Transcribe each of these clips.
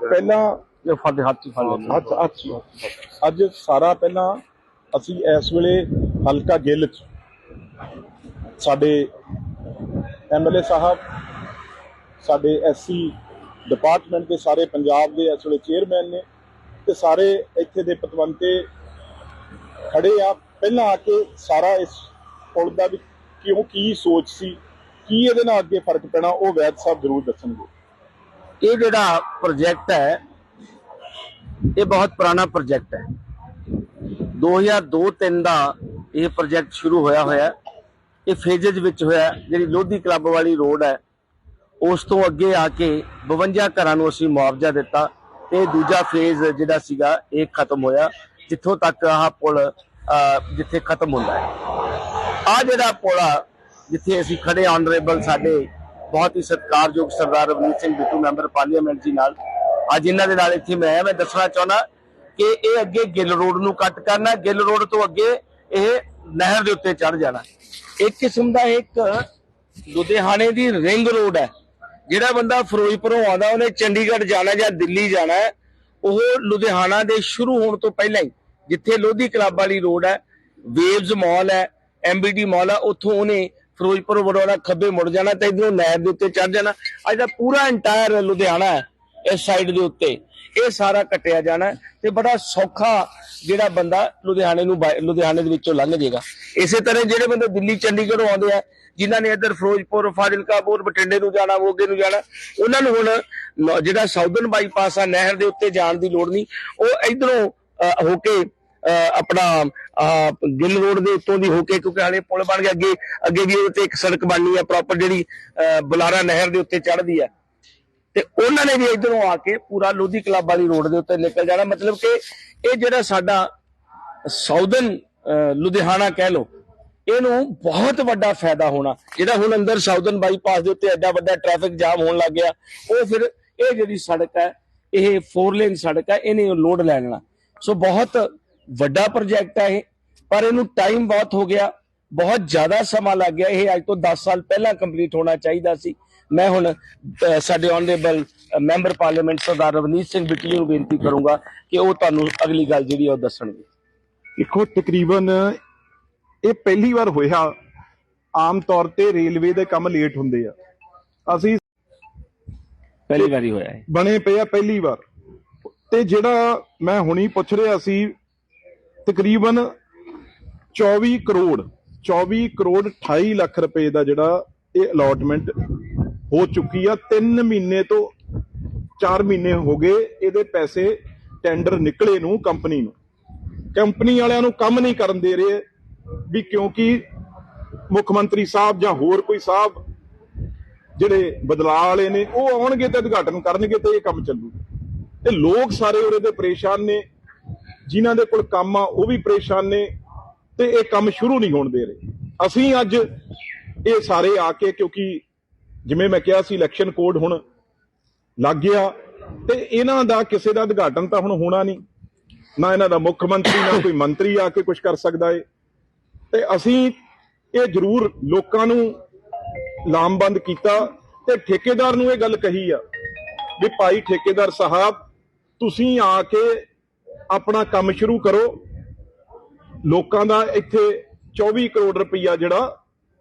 ਪਹਿਲਾਂ ਇਹ ਫੜ ਹੱਥ ਚ ਫੜ ਲੈਣਾ ਅੱਜ ਅੱਜ ਅੱਜ ਸਾਰਾ ਪਹਿਲਾਂ ਅਸੀਂ ਇਸ ਵੇਲੇ ਹਲਕਾ ਗਿੱਲ ਚ। ਸਾਡੇ ਐਮਐਲਏ ਸਾਹਿਬ ਸਾਡੇ ਐਸਸੀ ਡਿਪਾਰਟਮੈਂਟ ਦੇ ਸਾਰੇ ਪੰਜਾਬ ਦੇ ਇਸ ਵੇਲੇ ਚੇਅਰਮੈਨ ਨੇ ਤੇ ਸਾਰੇ ਇੱਥੇ ਦੇ ਪਤਵੰਤੇ ਖੜੇ ਆ। ਪਹਿਲਾਂ ਆ ਕੇ ਸਾਰਾ ਇਸ ਪੁਲ ਦਾ ਵੀ ਕਿਉਂ ਕੀ ਸੋਚ ਸੀ ਕੀ ਇਹਦੇ ਨਾਲ ਅੱਗੇ ਫ਼ਰਕ ਪੈਣਾ ਉਹ ਵੈਦ ਸਾਹਿਬ ਜ਼ਰੂਰ ਦੱਸਣਗੇ। ਇਹ ਜਿਹੜਾ ਪ੍ਰੋਜੈਕਟ ਹੈ, ਇਹ ਬਹੁਤ ਪੁਰਾਣਾ ਪ੍ਰੋਜੈਕਟ ਹੈ। 2002-3 ਦਾ ਇਹ ਪ੍ਰੋਜੈਕਟ ਸ਼ੁਰੂ ਹੋਇਆ ਹੋਇਆ ਇਹ ਫੇਜ਼ਸ ਵਿੱਚ ਹੋਇਆ ਜਿਹੜੀ ਲੋਧੀ ਕਲੱਬ ਵਾਲੀ ਰੋਡ ਹੈ, ਉਸ ਤੋਂ ਅੱਗੇ ਆ ਕੇ 52 ਘਰਾਂ ਨੂੰ ਅਸੀਂ ਮੁਆਵਜ਼ਾ ਦਿੱਤਾ। ਤੇ ਦੂਜਾ ਫੇਜ਼ ਜਿਹੜਾ ਸੀਗਾ, ਇਹ ਖਤਮ ਹੋਇਆ, ਜਿੱਥੋਂ ਤੱਕ ਆਹ ਪੁਲ ਜਿੱਥੇ ਖਤਮ ਹੁੰਦਾ ਹੈ। ਆ ਜਿਹੜਾ ਪੁਲ ਆ, ਜਿੱਥੇ ਅਸੀਂ ਖੜੇ ਆਨਰੇਬਲ ਸਾਡੇ ਬਹੁਤ ਹੀ ਸਤਿਕਾਰਯੋਗ ਸਰਦਾਰ ਰਵਨੀਤ ਸਿੰਘ ਬਿੱਟੂ, ਮੈਂਬਰ ਪਾਰਲੀਮੈਂਟ ਜੀ ਨਾਲ। ਅੱਜ ਇਹਨਾਂ ਦੇ ਨਾਲ ਇੱਥੇ ਮੈਂ ਆਇਆ ਮੈਂ ਦੱਸਣਾ ਚਾਹੁੰਦਾ ਕਿ ਇਹ ਅੱਗੇ ਗਿੱਲ ਰੋਡ ਨੂੰ ਕੱਟ ਕਰਨਾ, ਗਿੱਲ ਰੋਡ ਤੋਂ ਅੱਗੇ ਇਹ ਨਹਿਰ ਦੇ ਉੱਤੇ ਚੜ ਜਾਣਾ। ਇੱਕ ਕਿਸਮ ਦਾ ਇੱਕ ਲੁਧਿਆਣੇ ਦੀ ਰਿੰਗ ਰੋਡ ਹੈ। ਜਿਹੜਾ ਬੰਦਾ ਫਿਰੋਜ਼ਪੁਰੋਂ ਆਉਂਦਾ, ਉਹਨੇ ਚੰਡੀਗੜ੍ਹ ਜਾਣਾ ਜਾਂ ਦਿੱਲੀ ਜਾਣਾ ਉਹ ਲੁਧਿਆਣਾ ਦੇ ਸ਼ੁਰੂ ਹੋਣ ਤੋਂ ਪਹਿਲਾਂ ਹੀ ਜਿੱਥੇ ਲੋਧੀ ਕਲੱਬ ਵਾਲੀ ਰੋਡ ਹੈ, ਵੇਵਜ਼ ਮਾਲ ਹੈ ਐਮਬੀਡੀ ਮਾਲ ਹੈ ਉੱਥੋਂ ਉਹਨੇ ਫਿਰੋਜ਼ਪੁਰ ਵੜੋਣਾ ਖੱਬੇ ਮੁੜ ਜਾਣਾ ਤੇ ਇਧਰੋਂ ਨਹਿਰ ਦੇ ਉੱਤੇ ਚੜ ਜਾਣਾ। ਅੱਜ ਦਾ ਪੂਰਾ ਇੰਟਾਇਰ ਲੁਧਿਆਣਾ ਇਸ ਸਾਈਡ ਦੇ ਉੱਤੇ। ਇਹ ਸਾਰਾ ਕੱਟਿਆ ਜਾਣਾ ਤੇ ਬੜਾ ਸੌਖਾ ਜਿਹੜਾ ਬੰਦਾ ਲੁਧਿਆਣੇ ਨੂੰ ਲੁਧਿਆਣੇ ਦੇ ਵਿੱਚੋਂ ਲੰਘ ਜਾਏਗਾ ਇਸੇ ਤਰ੍ਹਾਂ ਜਿਹੜੇ ਬੰਦੇ ਦਿੱਲੀ, ਚੰਡੀਗੜ੍ਹੋਂ ਆਉਂਦੇ ਆ, ਜਿਨ੍ਹਾਂ ਨੇ ਇੱਧਰ ਫਿਰੋਜ਼ਪੁਰ, ਫਾਜ਼ਿਲਕਾ ਬੋਰ ਬਟਿੰਡੇ ਨੂੰ ਜਾਣਾ ਮੋਗੇ ਨੂੰ ਜਾਣਾ, ਉਹਨਾਂ ਨੂੰ ਹੁਣ ਜਿਹੜਾ ਸਾਊਦਰਨ ਬਾਈਪਾਸ ਆ ਨਹਿਰ ਦੇ ਉੱਤੇ ਜਾਣ ਦੀ ਲੋੜ ਨਹੀਂ। ਉਹ ਇਧਰੋਂ ਹੋ ਕੇ ਆਪਣਾ ਗਿੱਲ ਰੋਡ ਦੇ ਉੱਤੋਂ ਦੀ ਹੋ ਕੇ ਕਿਉਂਕਿ ਹਾਲੇ ਪੁਲ ਬਣ ਗਿਆ ਅੱਗੇ ਅੱਗੇ ਵੀ ਉਹਦੇ ਤੇ ਇੱਕ ਸੜਕ ਬਣਨੀ ਹੈ ਪ੍ਰੋਪਰ ਜਿਹੜੀ ਅਹ, ਬੁਲਾਰਾ ਨਹਿਰ ਦੇ ਉੱਤੇ ਚੜ੍ਹਦੀ ਹੈ ਤੇ ਉਹਨਾਂ ਨੇ ਵੀ ਇਧਰੋਂ ਆ ਕੇ ਪੂਰਾ ਲੋਧੀ ਕਲੱਬ ਵਾਲੀ ਰੋਡ ਦੇ ਉੱਤੇ ਨਿਕਲ ਜਾਣਾ। ਮਤਲਬ ਕਿ ਇਹ ਜਿਹੜਾ ਸਾਡਾ ਸਾਊਦਰਨ ਲੁਧਿਆਣਾ ਕਹਿ ਲਓ ਇਹਨੂੰ ਬਹੁਤ ਵੱਡਾ ਫਾਇਦਾ ਹੋਣਾ। ਜਿਹੜਾ ਹੁਣ ਅੰਦਰ ਸਾਊਦਰਨ ਬਾਈਪਾਸ ਦੇ ਉੱਤੇ ਐਡਾ ਵੱਡਾ ਟ੍ਰੈਫਿਕ ਜਾਮ ਹੋਣ ਲੱਗ ਗਿਆ ਉਹ ਫਿਰ ਇਹ ਜਿਹੜੀ ਸੜਕ ਹੈ ਇਹ 4 ਲੇਨ ਸੜਕ ਹੈ ਇਹਨੇ ਲੋਡ ਲੈ ਲੈਣਾ। ਸੋ ਬਹੁਤ ਵੱਡਾ ਪ੍ਰੋਜੈਕਟ ਹੈ ਇਹ ਪਰ ਇਹਨੂੰ ਟਾਈਮ ਬਹੁਤ ਹੋ ਗਿਆ ਬਹੁਤ ਜ਼ਿਆਦਾ ਸਮਾਂ ਲੱਗ ਗਿਆ। ਇਹ ਅੱਜ ਤੋਂ 10 ਸਾਲ ਪਹਿਲਾਂ ਕੰਪਲੀਟ ਹੋਣਾ ਚਾਹੀਦਾ ਸੀ। ਮੈਂ ਹੁਣ ਸਾਡੇ honourable member parliament Sardar Ravneet Singh Bittu ਨੂੰ ਬੇਨਤੀ ਕਰੂੰਗਾ ਕਿ ਉਹ ਤੁਹਾਨੂੰ ਅਗਲੀ ਗੱਲ ਜਿਹੜੀ ਉਹ ਦੱਸਣਗੇ। ਦੇਖੋ ਤਕਰੀਬਨ ਇਹ ਪਹਿਲੀ ਵਾਰ ਹੋਇਆ ਆਮ ਤੌਰ ਤੇ ਰੇਲਵੇ ਦੇ ਕੰਮ ਲੇਟ ਹੁੰਦੇ ਆ। ਅਸੀਂ ਪਹਿਲੀ ਵਾਰੀ ਹੋਇਆ ਹੈ ਬਣੇ ਪਏ ਆ ਪਹਿਲੀ ਵਾਰ। ਤੇ ਜਿਹੜਾ ਮੈਂ ਹੁਣੀ ਪੁੱਛ ਰਿਹਾ ਸੀ ਤਕਰੀਬਨ 24 ਕਰੋੜ 24 ਕਰੋੜ 28 ਲੱਖ ਰੁਪਏ ਦਾ ਜਿਹੜਾ ਇਹ ਅਲਾਟਮੈਂਟ ਹੋ ਚੁੱਕੀ ਆ। 3 ਮਹੀਨੇ ਤੋਂ 4 ਮਹੀਨੇ ਹੋ ਗਏ ਇਹਦੇ ਪੈਸੇ ਟੈਂਡਰ ਨਿਕਲੇ ਨੂੰ ਕੰਪਨੀ ਨੂੰ। ਕੰਪਨੀ ਵਾਲਿਆਂ ਨੂੰ ਕੰਮ ਨਹੀਂ ਕਰਨ ਦੇ ਰਹੇ ਵੀ ਕਿਉਂਕਿ ਮੁੱਖ ਮੰਤਰੀ ਸਾਹਿਬ ਜਾਂ ਹੋਰ ਕੋਈ ਸਾਹਿਬ ਜਿਹੜੇ ਬਦਲਾਅ ਵਾਲੇ ਨੇ, ਉਹ ਆਉਣਗੇ ਤੇ ਉਦਘਾਟਨ ਕਰਨਗੇ ਤੇ ਇਹ ਕੰਮ ਚੱਲੂ। ਤੇ ਲੋਕ ਸਾਰੇ ਉਰੇ ਦੇ ਪਰੇਸ਼ਾਨ ਨੇ। ਜਿਨ੍ਹਾਂ ਦੇ ਕੋਲ ਕੰਮ ਆ, ਉਹ ਵੀ ਪਰੇਸ਼ਾਨ ਨੇ ਤੇ ਇਹ ਕੰਮ ਸ਼ੁਰੂ ਨਹੀਂ ਹੋਣ ਦੇ ਰਹੇ। ਅਸੀਂ ਅੱਜ ਇਹ ਸਾਰੇ ਆ ਕੇ, ਕਿਉਂਕਿ ਜਿਵੇਂ ਮੈਂ ਕਿਹਾ ਸੀ ਇਲੈਕਸ਼ਨ ਕੋਡ ਹੁਣ ਲੱਗ ਗਿਆ ਤੇ ਇਹਨਾਂ ਦਾ ਕਿਸੇ ਦਾ ਉਦਘਾਟਨ ਤਾਂ ਹੁਣ ਹੋਣਾ ਨਹੀਂ। ਨਾ ਇਹਨਾਂ ਦਾ ਮੁੱਖ ਮੰਤਰੀ, ਨਾ ਕੋਈ ਮੰਤਰੀ ਆ ਕੇ ਕੁਝ ਕਰ ਸਕਦਾ ਏ। ਤੇ ਅਸੀਂ ਇਹ ਜ਼ਰੂਰ ਲੋਕਾਂ ਨੂੰ ਲਾਮਬੰਦ ਕੀਤਾ ਤੇ ਠੇਕੇਦਾਰ ਨੂੰ ਇਹ ਗੱਲ ਕਹੀ ਆ ਵੀ ਭਾਈ ਠੇਕੇਦਾਰ ਸਾਹਿਬ, ਤੁਸੀਂ ਆ ਕੇ ਆਪਣਾ ਕੰਮ ਸ਼ੁਰੂ ਕਰੋ। ਲੋਕਾਂ ਦਾ ਇੱਥੇ 24 ਕਰੋੜ ਰੁਪਈਆ ਜਿਹੜਾ,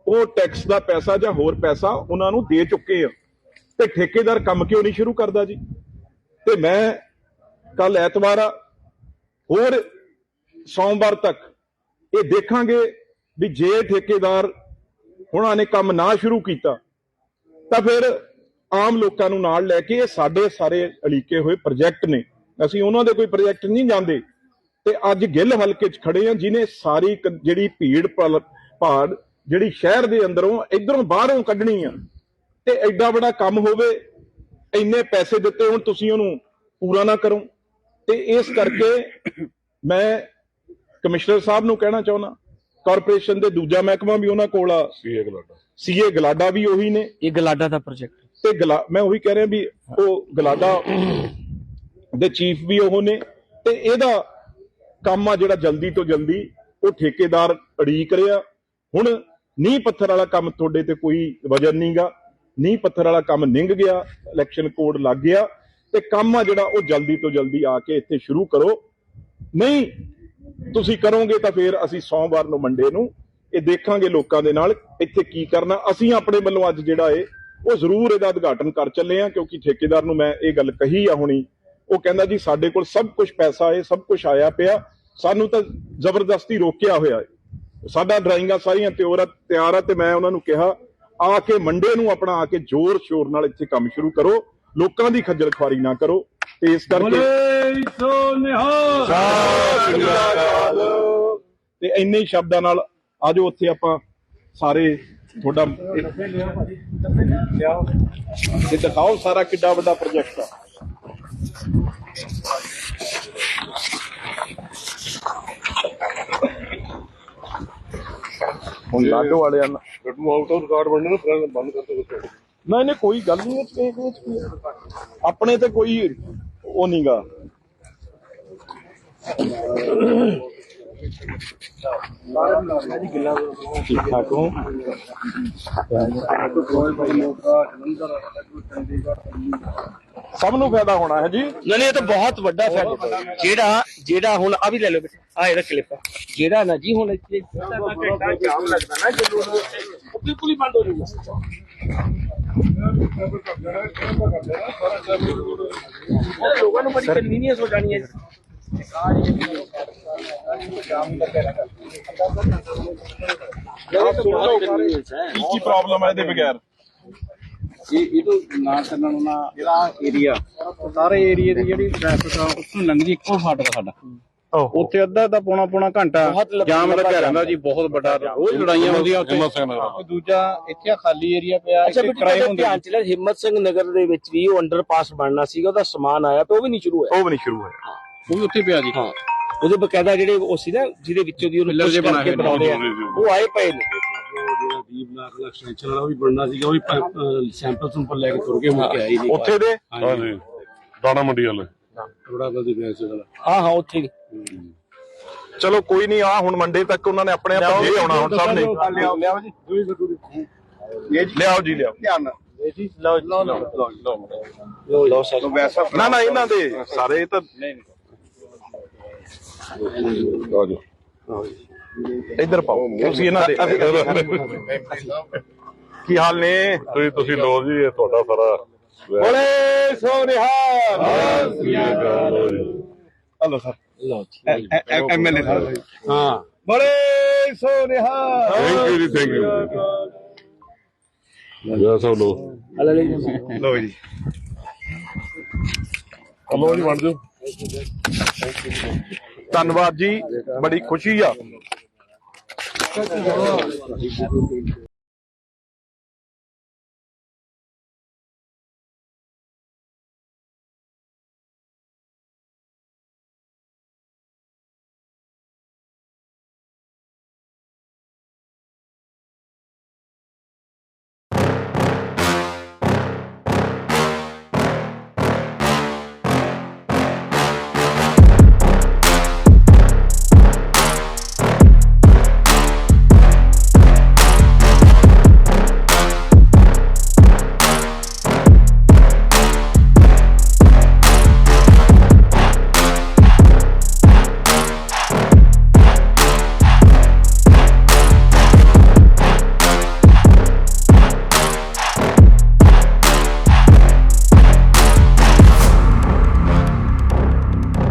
ਉਹ ਟੈਕਸ ਦਾ ਪੈਸਾ ਜਾਂ ਹੋਰ ਪੈਸਾ ਉਹਨਾਂ ਨੂੰ ਦੇ ਚੁੱਕੇ ਆ। ਤੇ ਠੇਕੇਦਾਰ ਕੰਮ ਕਿਉਂ ਨਹੀਂ ਸ਼ੁਰੂ ਕਰਦਾ ਜੀ? ਤੇ ਮੈਂ ਕੱਲ ਐਤਵਾਰ ਆ, ਹੋਰ ਸੋਮਵਾਰ ਤੱਕ ਇਹ ਦੇਖਾਂਗੇ ਵੀ ਜੇ ਠੇਕੇਦਾਰ ਉਹਨਾਂ ਨੇ ਕੰਮ ਨਾ ਸ਼ੁਰੂ ਕੀਤਾ, ਤਾਂ ਫਿਰ ਆਮ ਲੋਕਾਂ ਨੂੰ ਨਾਲ ਲੈ ਕੇ ਇਹ ਸਾਡੇ ਸਾਰੇ ਅਲੀਕੇ ਹੋਏ ਪ੍ਰੋਜੈਕਟ ਨੇ। ਅਸੀਂ ਉਹਨਾਂ ਦੇ ਕੋਈ ਪ੍ਰੋਜੈਕਟ ਨਹੀਂ ਜਾਂਦੇ। ਤੇ ਅੱਜ ਗਿੱਲ ਹਲਕੇ 'ਚ ਖੜੇ ਆ ਜਿਨੇ ਸਾਰੀ ਜਿਹੜੀ ਭੀੜ ਭਾੜ ਜਿਹੜੀ ਸ਼ਹਿਰ ਦੇ ਅੰਦਰੋਂ ਇਧਰੋਂ ਬਾਹਰੋਂ ਕੱਢਣੀ ਆ। ਤੇ ਐਡਾ ਬੜਾ ਕੰਮ ਹੋਵੇ ਇੰਨੇ ਪੈਸੇ ਦਿੱਤੇ ਹੁਣ ਤੁਸੀਂ ਉਹਨੂੰ ਪੂਰਾ ਨਾ ਕਰੋ। ਤੇ ਇਸ ਕਰਕੇ ਮੈਂ ਕਮਿਸ਼ਨਰ ਸਾਹਿਬ ਨੂੰ ਕਹਿਣਾ ਚਾਹੁੰਦਾ ਕਾਰਪੋਰੇਸ਼ਨ ਦੇ ਦੂਜਾ ਮਹਿਕਮਾ ਵੀ ਉਹਨਾਂ ਕੋਲ ਆ। ਸੀਏ ਗਲਾਡਾ। ਸੀਏ ਗਲਾਡਾ ਵੀ ਉਹੀ ਨੇ। ਇਹ ਗਲਾਡਾ ਦਾ ਪ੍ਰੋਜੈਕਟ। ਤੇ ਗਲਾ ਮੈਂ ਉਹੀ ਕਹਿ ਰਿਹਾ ਵੀ ਉਹ ਗਲਾਡਾ ਦੇ ਚੀਫ ਵੀ ਉਹ ਨੇ ਤੇ ਇਹਦਾ ਕੰਮ ਆ ਜਿਹੜਾ ਜਲਦੀ ਤੋਂ ਜਲਦੀ ਉਹ ਠੇਕੇਦਾਰ ਅੜੀਕ ਰਿਹਾ। ਹੁਣ ਨੀਂਹ ਪੱਥਰ ਵਾਲਾ ਕੰਮ ਤੁਹਾਡੇ ਤੇ ਕੋਈ ਵਜਨ ਨਹੀਂਗਾ ਨੀਂਹ ਪੱਥਰ ਵਾਲਾ ਕੰਮ ਨਿੰਗ ਗਿਆ ਇਲੈਕਸ਼ਨ ਕੋਡ ਲੱਗ ਗਿਆ ਤੇ ਕੰਮ ਆ ਜਿਹੜਾ ਉਹ ਜਲਦੀ ਤੋਂ ਜਲਦੀ ਆ ਕੇ ਇੱਥੇ ਸ਼ੁਰੂ ਕਰੋ। ਨਹੀਂ, ਤੁਸੀਂ ਕਰੋਗੇ ਤਾਂ ਫਿਰ ਅਸੀਂ ਸੋਮਵਾਰ ਨੂੰ ਮੰਡੇ ਨੂੰ ਇਹ ਦੇਖਾਂਗੇ ਲੋਕਾਂ ਦੇ ਨਾਲ ਇੱਥੇ ਕੀ ਕਰਨਾ। ਅਸੀਂ ਆਪਣੇ ਵੱਲੋਂ ਅੱਜ ਜਿਹੜਾ ਏ, ਉਹ ਜ਼ਰੂਰ ਇਹਦਾ ਉਦਘਾਟਨ ਕਰ ਚੱਲੇ ਆ ਕਿਉਂਕਿ ਠੇਕੇਦਾਰ ਨੂੰ ਮੈਂ ਇਹ ਗੱਲ ਕਹੀ ਆ ਹੁਣੀ ਉਹ ਕਹਿੰਦਾ ਜੀ ਸਾਡੇ ਕੋਲ ਸਭ ਕੁਝ ਪੈਸਾ ਏ ਸਭ ਕੁਝ ਆਇਆ ਪਿਆ। ਸਾਨੂੰ ਤਾਂ ਜ਼ਬਰਦਸਤੀ ਰੋਕਿਆ ਹੋਇਆ ਏ ਸਾਡਾ ਡਰਾਇੰਗਾਂ ਸਾਰੀਆਂ ਤਿਆਰ ਆ ਤਿਆਰ ਆ ਤੇ ਮੈਂ ਉਹਨਾਂ ਨੂੰ ਕਿਹਾ ਆ ਕੇ ਮੰਡੇ ਨੂੰ ਆਪਣਾ ਆ ਕੇ ਜ਼ੋਰ ਸ਼ੋਰ ਨਾਲ ਇੱਥੇ ਕੰਮ ਸ਼ੁਰੂ ਕਰੋ। ਲੋਕਾਂ ਦੀ ਖੱਜਲ ਖੁਆਰੀ ਨਾ ਕਰੋ। ਤੇ ਇਸ ਕਰਕੇ। ਤੇ ਇੰਨੇ ਹੀ ਸ਼ਬਦਾਂ ਨਾਲ ਆਜੋ ਉੱਥੇ ਆਪਾਂ ਸਾਰੇ ਤੁਹਾਡਾ ਇਹ ਦਿਖਾਓ ਸਾਰਾ ਕਿੱਡਾ ਵੱਡਾ ਪ੍ਰੋਜੈਕਟ ਆ। ਹੁਣ ਲਾਡੋ ਵਾਲਿਆਂ ਨਾਲ। ਗੱਡੂ ਆਊਟ ਆਫ ਰਿਕਾਰਡ ਬਣਨੇ ਨੂੰ ਫਿਰ ਬੰਦ ਕਰ ਦੋ ਨਹੀਂ ਨਹੀਂ ਕੋਈ ਗੱਲ ਨਹੀਂ ਇਹ ਇਹ- ਇਹ 'ਚ ਕੀ ਹੈ? ਆਪਣੇ ਤੇ ਕੋਈ ਉਹ ਨਹੀਂਗਾ ਠੀਕ ਠਾਕ ਹੋ। ਸਭ ਨੂੰ ਫਾਇਦਾ ਹੋਣਾ ਹੈ ਜੀ। ਨਹੀਂ ਨਹੀਂ ਇਹ ਤਾਂ ਬਹੁਤ ਵੱਡਾ ਫਾਇਦਾ ਜਿਹੜਾ ਜਿਹੜਾ ਹੁਣ ਆ ਵੀ ਲੈ ਲਓ ਬੇਟੇ ਆ ਇਹਦਾ ਕਲਿੱਪ ਜਿਹੜਾ ਨਾ ਜੀ ਹੁਣ ਇੱਥੇ ਘੰਟਾ ਜਾਮ ਲੱਗਦਾ ਨਾ ਜਦੋਂ ਉਹ ਬਿਲਕੁਲ ਹੀ ਬੰਦ ਹੋ ਜਾਊਗਾ ਲੋਕਾਂ ਨੂੰ ਬੜੀ ਕਨਵੀਨੀਅੰਸ ਹੋ ਜਾਣੀ ਹੈ ਕੀ ਪ੍ਰੋਬਲਮ ਹੈ ਇਹਦੇ ਬਗੈਰ। ਇਹ ਇਹ ਤੋਂ ਨਾ ਚੱਲਣ ਨਾ ਜਿਹੜਾ ਏਰੀਆ ਸਾਰੇ ਏਰੀਆ ਦੀ ਜਿਹੜੀ ਟ੍ਰੈਫਿਕ ਆ ਉੱਥੋਂ ਲੰਘਦੀ ਇੱਕੋ ਫਾਟਕ ਸਾਡਾ। ਉੱਥੇ ਅੱਧਾ ਅੱਧਾ ਪੌਣਾ ਪੌਣਾ ਘੰਟਾ ਜਾਮ ਲੱਗਿਆ ਰਹਿੰਦਾ ਜੀ ਬਹੁਤ ਵੱਡਾ ਰੋਜ਼ ਲੜਾਈਆਂ ਹੁੰਦੀਆਂ ਉੱਥੇ। ਦੂਜਾ ਇੱਥੇ ਖਾਲੀ ਏਰੀਆ ਪਿਆ ਅੱਛਾ ਇੱਥੇ ਤੁਹਾਡੇ ਹੁੰਦੇ ਧਿਆਨ ਚ ਲੈ ਹਿੰਮਤ ਸਿੰਘ ਨਗਰ ਦੇ ਵਿੱਚ ਵੀ ਉਹ ਅੰਡਰਪਾਸ ਬਣਨਾ ਸੀਗਾ ਉਹਦਾ ਸਮਾਨ ਆਇਆ ਤੇ ਉਹ ਵੀ ਨਹੀਂ ਸ਼ੁਰੂ ਹੋਇਆ। ਉਹ ਵੀ ਨਹੀਂ ਸ਼ੁਰੂ ਹੋਇਆ। ਉਹ ਵੀ ਉੱਥੇ ਪਿਆ ਜੀ। ਹਾਂ। ਉਹਦੇ ਬਕਾਇਦਾ ਜਿਹੜੇ ਉਹ ਸੀ ਨਾ ਜਿਹਦੇ ਵਿੱਚੋਂ ਦੀ ਉਹਨੂੰ ਕਰਕੇ ਨੇ, ਬਣਾਉਂਦੇ ਆ। ਉਹ ਆਏ ਪਏ ਨੇ। ਨਾਕ ਦਾ ਐਕਸਟੈਂਸ਼ਨ ਵਾਲਾ ਉਹ ਵੀ ਬਣਨਾ ਸੀਗਾ ਉਹ ਵੀ ਸੈਂਪਲ ਸੰਪਲ ਲੈ ਕੇ ਤੁਰ ਕੇ ਮੁੜ ਕੇ ਆਈ ਨਹੀਂ ਉੱਥੇ ਦੇ? ਹਾਂਜੀ। ਦਾਣਾ ਮੰਡੀ ਵਾਲੇ। ਥੋੜਾ ਬਲਦੀ ਬੈਂਸ ਵਾਲਾ। ਹਾਂ ਹਾਂ ਉੱਥੇ ਚਲੋ ਕੋਈ ਨਹੀਂ ਆ ਹੁਣ ਮੰਡੇ ਤੱਕ ਉਹਨਾਂ ਨੇ ਆਪਣੇ ਆਪ ਹੀ ਆਉਣਾ ਹੁਣ ਸਭ ਨੇ ਲਿਆਓ। ਜੀ ਲਿਆਓ ਜੀ ਲਿਆਓ ਲਓ ਸਰ। ਵੈਸਾ ਨਾ ਨਾ ਇਹਨਾਂ ਦੇ। ਸਾਰੇ ਤਾਂ ਇੱਧਰ ਪਾਓ। ਤੁਸੀਂ ਇਹਨਾਂ ਦੇ ਕੀ ਹਾਲ ਨੇ? ਤੁਸੀਂ ਤੁਸੀਂ ਲੋ ਜੀ ਇਹ ਤੁਹਾਡਾ ਸਾਰਾ ਬੋਲੇ ਸੋ ਨਿਹਾਲ ਹਲੋ ਸਰ। ਲਓ ਐਮਐਲਏ ਸਾਹਿਬ ਹਾਂ। ਬੋਲੇ ਸੋ ਨਿਹਾਲ thank you ji thank you ਜੈ ਸਭ ਲੋ। ਹਲੇ ਲੋ ਜੀ। ਅਮੋ ਜੀ ਬਣ ਜਾਓ। ਧੰਨਵਾਦ ਜੀ ਬੜੀ ਖੁਸ਼ੀ ਆ।